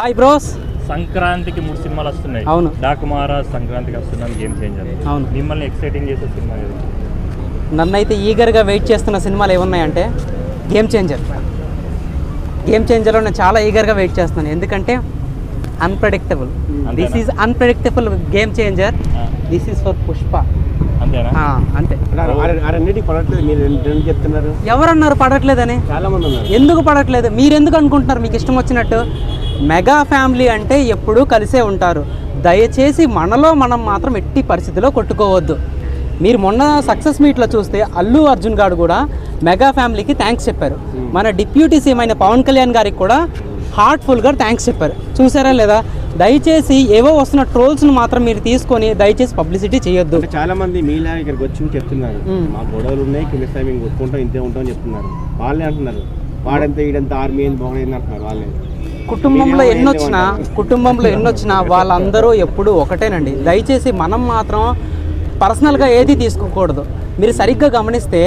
Hi bros సంక్రాంతికి మూడు సినిమాలు వస్తున్నాయి. అవును. డాకుమారా సంక్రాంతికి వస్తున్నాం గేమ్ చేంజర్ అవును. మిమ్మల్ని ఎక్సైటింగ్ చేసే సినిమా ఏది? నన్నైతే ఈగర్గా వెయిట్ చేస్తున్న సినిమాలు ఏమున్నాయంటే గేమ్ చేంజర్ గేమ్ చేంజర్లో నేను చాలా ఈగర్గా వెయిట్ చేస్తున్నాను. ఎందుకంటే unpredictable this is unpredictable game changer. This is for Pushpa అంతే. ఎవరన్నారు పడట్లేదని? చాలా మంది ఉన్నారు. ఎందుకు పడట్లేదు? మీరు ఎందుకు అనుకుంటున్నారు? మీకు ఇష్టం వచ్చినట్టు? మెగా ఫ్యామిలీ అంటే ఎప్పుడూ కలిసే ఉంటారు. దయచేసి మనలో మనం మాత్రం ఎట్టి పరిస్థితిలో కొట్టుకోవద్దు. మీరు మొన్న సక్సెస్ మీట్లో చూస్తే అల్లు అర్జున్ గారు కూడా మెగా ఫ్యామిలీకి థ్యాంక్స్ చెప్పారు. మన డిప్యూటీ సీఎం అయిన పవన్ కళ్యాణ్ గారికి కూడా హార్ట్ఫుల్గా థ్యాంక్స్ చెప్పారు. చూసారా లేదా? దయచేసి ఏవో వస్తున్న ట్రోల్స్ను మాత్రం మీరు తీసుకొని దయచేసి పబ్లిసిటీ చేయొద్దు. చాలా మంది మీలా ఇక్కడికి వచ్చి చెప్తున్నారు. మ్మ్. మా గొడవలు ఉన్నాయి కింద మేము కొట్టుకుంటాం ఇంతే ఉంటాం చెప్తున్నారు. వాళ్ళే అంటున్నారు. వాడంతా ఈడంతా ఆర్మీ బాగుంది అంటున్నారు వాళ్ళే. కుటుంబంలో ఎన్నొచ్చినా కుటుంబంలో ఎన్నొచ్చినా వాళ్ళందరూ ఎప్పుడూ ఒకటేనండి. దయచేసి మనం మాత్రం పర్సనల్గా ఏది తీసుకోకూడదు. మీరు సరిగ్గా గమనిస్తే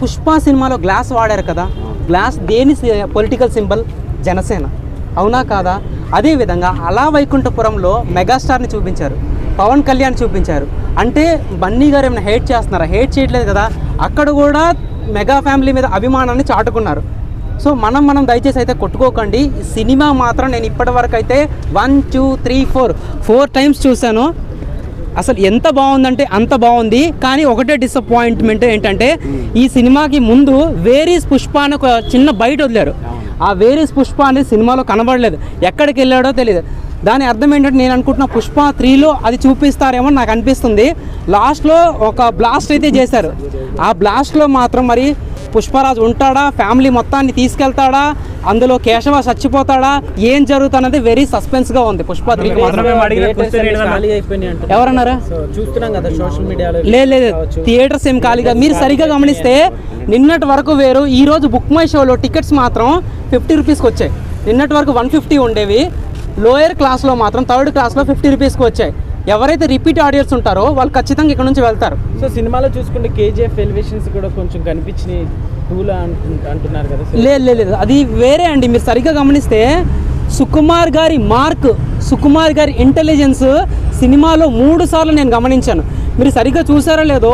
పుష్ప సినిమాలో గ్లాస్ వాడారు కదా. గ్లాస్ దేని పొలిటికల్ సింబల్? జనసేన. అవునా కాదా? అదేవిధంగా అలా వైకుంఠపురంలో మెగాస్టార్ని చూపించారు. పవన్ కళ్యాణ్ చూపించారు. అంటే బన్నీ గారు ఏమైనా హేట్ చేస్తున్నారా? హేట్ చేయట్లేదు కదా. అక్కడ కూడా మెగా ఫ్యామిలీ మీద అభిమానాన్ని చాటుకున్నారు. సో మనం మనం దయచేసి అయితే కొట్టుకోకండి. సినిమా మాత్రం నేను ఇప్పటివరకు అయితే one two three four four times చూశాను. అసలు ఎంత బాగుందంటే అంత బాగుంది. కానీ ఒకటే డిసప్పాయింట్మెంట్ ఏంటంటే ఈ సినిమాకి ముందు వేరీస్ పుష్ప అని ఒక చిన్న బయట వదిలారు. ఆ వేరీస్ పుష్ప అనేది సినిమాలో కనబడలేదు. ఎక్కడికి వెళ్ళాడో తెలియదు దాని అర్థం ఏంటంటే నేను అనుకుంటున్న పుష్ప త్రీలో అది చూపిస్తారేమో నాకు అనిపిస్తుంది. లాస్ట్లో ఒక బ్లాస్ట్ అయితే చేశారు. ఆ బ్లాస్ట్లో మాత్రం మరి పుష్పరాజు ఉంటాడా? ఫ్యామిలీ మొత్తాన్ని తీసుకెళ్తాడా? అందులో కేశవ చచ్చిపోతాడా? ఏం జరుగుతున్నది? వెరీ సస్పెన్స్గా ఉంది. పుష్ప త్రీకి. ఎవరన్నారా? సో చూస్తున్నాం కదా సోషల్ మీడియాలో లేదు లేదు. థియేటర్స్ ఏం ఖాళీగా మీరు సరిగ్గా గమనిస్తే నిన్నటి వరకు వేరు. ఈ రోజు బుక్ మై షోలో టికెట్స్ మాత్రం ఫిఫ్టీ రూపీస్కి వచ్చాయి. నిన్నటి వరకు వన్ ఫిఫ్టీ ఉండేవి. లోయర్ క్లాస్లో మాత్రం థర్డ్ క్లాస్లో ఫిఫ్టీ రూపీస్కి వచ్చాయి. ఎవరైతే రిపీట్ ఆడియన్స్ ఉంటారో వాళ్ళు ఖచ్చితంగా ఇక్కడ నుంచి వెళ్తారు. సో సినిమాలో చూసుకుంటే కేజీఎఫ్ ఎలివేషన్స్ కూడా కొంచెం కనిపించినాయి. టూలా అంటున్నారు కదా లేదు లేదు అది వేరే అండి. మీరు సరిగ్గా గమనిస్తే సుకుమార్ గారి మార్క్ సుకుమార్ గారి ఇంటెలిజెన్స్ సినిమాలో మూడు సార్లు నేను గమనించాను. మీరు సరిగ్గా చూసారో లేదో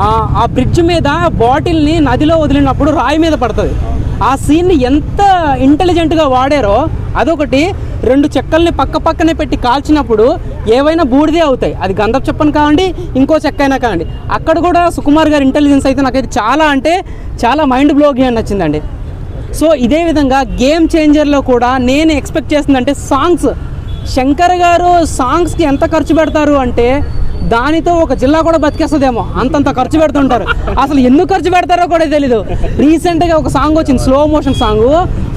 ఆ, ఆ బ్రిడ్జ్ మీద బాటిల్ని నదిలో వదిలినప్పుడు రాయి మీద పడుతుంది. ఆ సీన్ని ఎంత ఇంటెలిజెంట్గా వాడారో అదొకటి రెండు చెక్కల్ని పక్క పక్కనే పెట్టి కాల్చినప్పుడు ఏవైనా బూడిదే అవుతాయి. అది గంధం చెప్పని కావండి ఇంకో చెక్క అయినా కావండి. అక్కడ కూడా సుకుమార్ గారి ఇంటెలిజెన్స్ అయితే నాకైతే చాలా అంటే చాలా మైండ్ బ్లోగింగ్ అని నచ్చిందండి. సో ఇదే విధంగా గేమ్ చేంజర్లో కూడా నేను ఎక్స్పెక్ట్ చేస్తుందంటే సాంగ్స్ శంకర్ గారు సాంగ్స్కి ఎంత ఖర్చు పెడతారు అంటే దానితో ఒక జిల్లా కూడా బతికేస్తుందేమో. అంతంత ఖర్చు పెడుతుంటారు. అసలు ఎందుకు ఖర్చు పెడతారో కూడా తెలీదు. రీసెంట్గా ఒక సాంగ్ వచ్చింది స్లో మోషన్ సాంగ్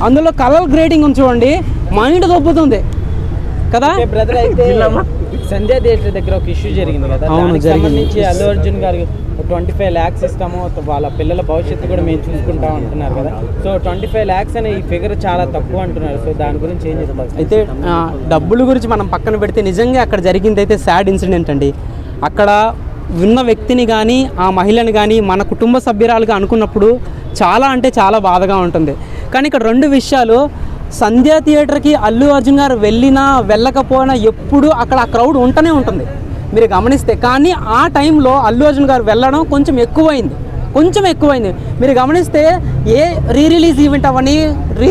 అందులో కలర్ గ్రేడింగ్ ఉంది చూడండి. మైండ్ దొబ్బుతుంది కదా? బ్రదర్ అయితే సంధ్యా థియేటర్ దగ్గర ఒక ఇష్యూ జరిగింది కదా. దానికి. సంబంధించి అల్లు అర్జున్ గారికి ట్వంటీ ఫైవ్ ల్యాక్స్ ఇస్తాము. వాళ్ళ పిల్లల భవిష్యత్తు కూడా మేము చూసుకుంటాం అంటున్నారు కదా. సో ట్వంటీ ఫైవ్ ల్యాక్స్ అనే ఈ ఫిగర్ చాలా తక్కువ అంటున్నారు. సో దాని గురించి ఏం చెప్తారు అయితే డబ్బుల గురించి మనం పక్కన పెడితే నిజంగా అక్కడ జరిగింది అయితే సాడ్ ఇన్సిడెంట్ అండి. అక్కడ విన్న వ్యక్తిని కానీ ఆ మహిళని కానీ మన కుటుంబ సభ్యురాలుగా అనుకున్నప్పుడు చాలా అంటే చాలా బాధగా ఉంటుంది. కానీ ఇక్కడ రెండు విషయాలు సంధ్యా థియేటర్కి అల్లు అర్జున్ గారు వెళ్ళినా వెళ్ళకపోయినా ఎప్పుడు అక్కడ ఆ క్రౌడ్ ఉంటూనే ఉంటుంది. మీరు గమనిస్తే కానీ ఆ టైంలో అల్లు అర్జున్ గారు వెళ్ళడం కొంచెం ఎక్కువైంది. కొంచెం ఎక్కువైంది. మీరు గమనిస్తే ఏ రీ రిలీజ్ ఈవెంట్ అవని రీ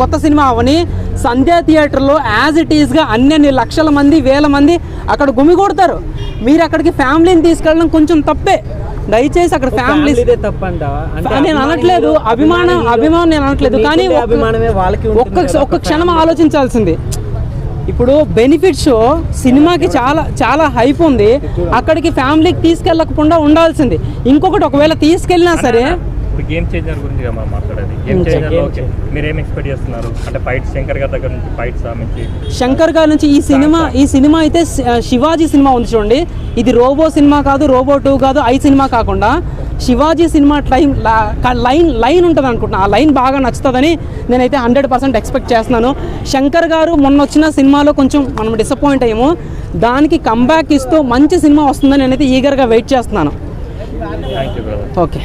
కొత్త సినిమా అవని సంధ్యా థియేటర్లో యాజ్ ఇట్ ఈస్గా అన్ని లక్షల మంది వేల మంది అక్కడ గుమిగూడతారు. మీరు అక్కడికి ఫ్యామిలీని తీసుకెళ్ళడం కొంచెం తప్పే. దయచేసి అక్కడ ఫ్యామిలీ నేను అనట్లేదు. అభిమానం అభిమానం నేను అనట్లేదు. కానీ అభిమానమే వాళ్ళకి ఒక్క ఒక్క ఒక క్షణం. ఆలోచించాల్సింది. ఇప్పుడు బెనిఫిట్ షో సినిమాకి చాలా చాలా హైప్ ఉంది. అక్కడికి ఫ్యామిలీకి తీసుకెళ్ళకుండా ఉండాల్సింది. ఇంకొకటి ఒకవేళ తీసుకెళ్ళినా సరే ఇప్పుడు గేమ్ చేంజర్ గురించి మనం మాట్లాడేది. గేమ్ చేంజర్ ఓకే మీరు ఏం ఎక్స్పెక్ట్ చేస్తున్నారు? అంటే ఫైట్ శంకర్ గారి దగ్గర నుంచి ఫైట్స్ నుంచి శంకర్ గారి నుంచి ఈ సినిమా ఈ సినిమా అయితే శివాజీ సినిమా ఉంది చూడండి. ఇది రోబో సినిమా కాదు రోబో టూ కాదు ఐ సినిమా కాకుండా Shivaji cinema line line line ఉంటుంది అనుకుంటున్నా. ఆ లైన్ బాగా నచ్చుతుందని నేనైతే హండ్రెడ్ పర్సెంట్ ఎక్స్పెక్ట్ చేస్తున్నాను. శంకర్ గారు మొన్న వచ్చిన సినిమాలో కొంచెం మనం డిసప్పాయింట్ అయ్యాము. దానికి కంబ్యాక్ ఇస్తూ మంచి సినిమా వస్తుందని నేనైతే ఈగర్గా వెయిట్ చేస్తున్నాను. ఓకే